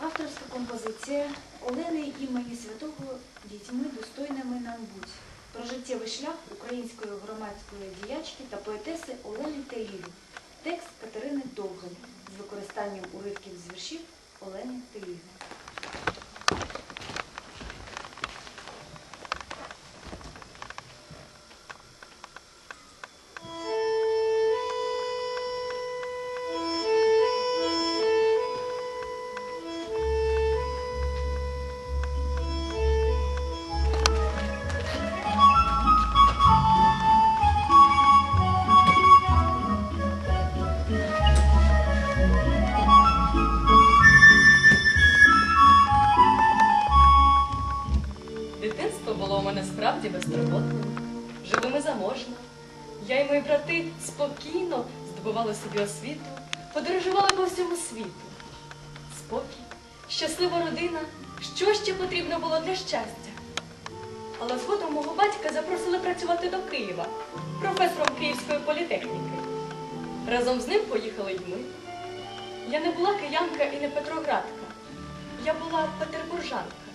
Авторська композиція Олени імені святого дітьми достойними нам будь. Про життєвий шлях української громадської діячки та поетеси Олени Таїлі. Текст Катерини Довгань з використанням уривків з віршів Олени Таїлі. У мене справді безтурботним. Жили ми заможно. Я і мої брати спокійно здобували собі освіту, подорожували по всьому світу. Спокій, щаслива родина, що ще потрібно було для щастя. Але згодом мого батька запросили працювати до Києва, професором Київської політехніки. Разом з ним поїхали й ми. Я не була киянка і не петроградка. Я була петербуржанка.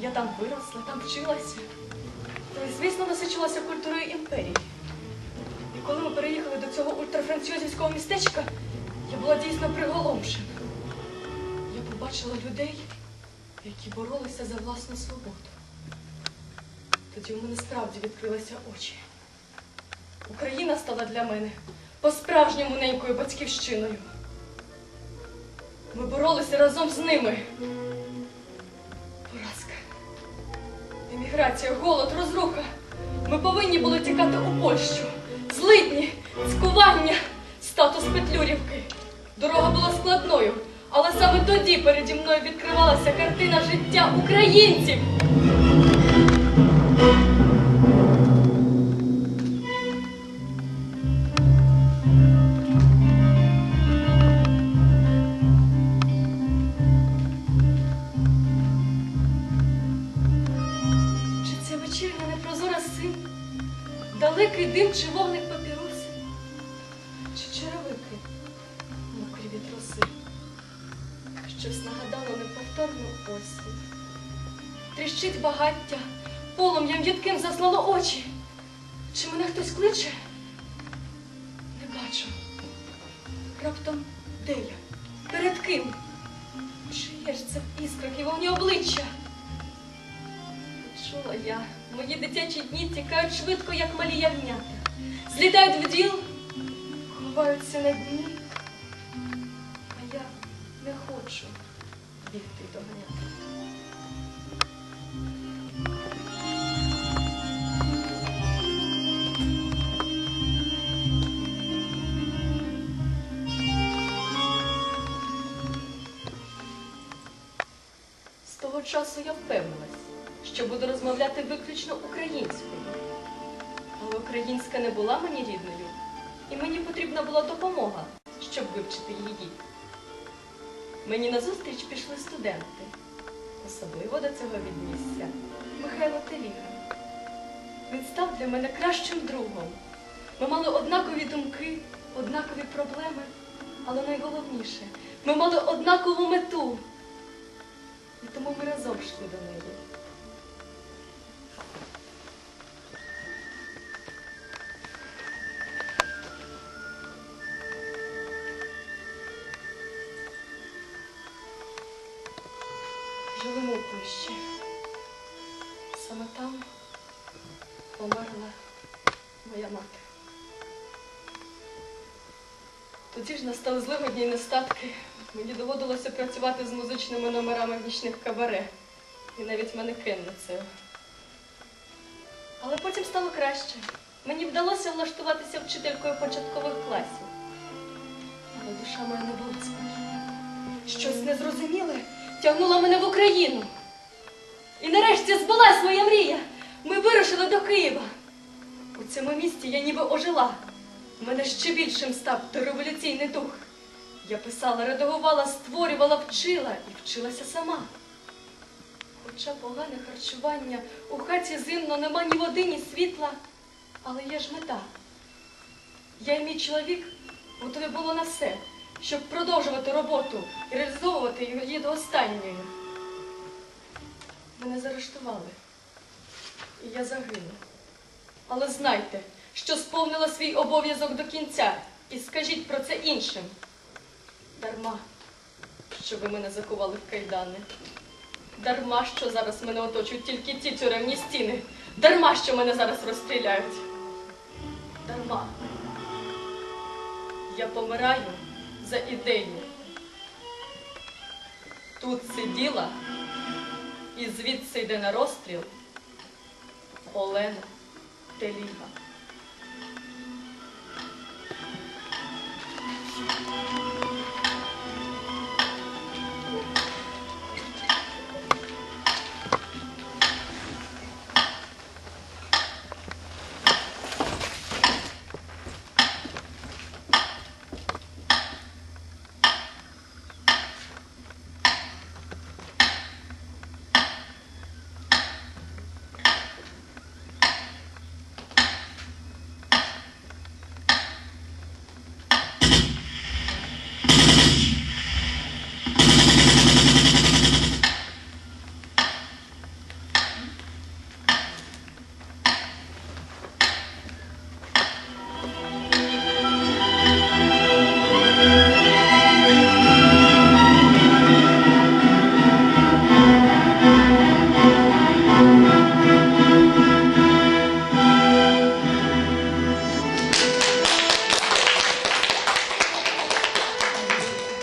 Я там виросла, там вчилася. Та й, звісно, насичилася культурою імперії. І коли ми переїхали до цього ультрафранцузівського містечка, я була дійсно приголомшена. Я побачила людей, які боролися за власну свободу. Тоді у мене справді відкрилися очі. Україна стала для мене по-справжньому ненькою батьківщиною. Ми боролися разом з ними. Поразка. Еміграція, голод, розруха. Ми повинні були тікати у Польщу. Злидні, цькування, статус Петлюрівки. Дорога була складною, але саме тоді переді мною відкривалася картина життя українців. Далекий дим чи вогник папіроси, чи черевики мокрі від роси, щось нагадало неповторну осінь. Тріщить багаття, полум'ям їдким заслало очі. Чи мене хтось кличе? Не бачу. Раптом де я? Перед ким? Чиє ж це в іскрах і вогні обличчя? Я, мої дитячі дні тікають швидко, як малі ягнята. Злітають в діл, ховаються на дні. А я не хочу бігти й доганяти. З того часу я впевнилась, що буду розмовляти виключно українською. Але українська не була мені рідною, і мені потрібна була допомога, щоб вивчити її. Мені назустріч пішли студенти, особливо до цього віднісся Михайло Теліга. Він став для мене кращим другом. Ми мали однакові думки, однакові проблеми, але найголовніше, ми мали однакову мету. І тому ми разом йшли до неї. Живемо у Польщі. Саме там померла моя мати. Тоді ж настали злигодні нестатки. Мені доводилося працювати з музичними номерами в нічних кабаре і навіть манекенницею. Але потім стало краще. Мені вдалося влаштуватися вчителькою початкових класів. Але душа моя не була спокійна. Щось незрозуміле тягнуло мене в Україну. І нарешті збулась моя мрія. Ми вирушили до Києва. У цьому місті я ніби ожила. У мене ще більшим став дореволюційний дух. Я писала, редагувала, створювала, вчила і вчилася сама. Хоча погане харчування, у хаті зимно нема ні води, ні світла, але є ж мета. Я і мій чоловік готові було на все, щоб продовжувати роботу і реалізовувати її до останньої. Мене заарештували, і я загину. Але знайте, що сповнила свій обов'язок до кінця, і скажіть про це іншим. Дарма, що ви мене закували в кайдани. Дарма, що зараз мене оточують тільки ті тюремні стіни. Дарма, що мене зараз розстріляють. Дарма. Я помираю за ідею. Тут сиділа і звідси йде на розстріл Олена Теліга.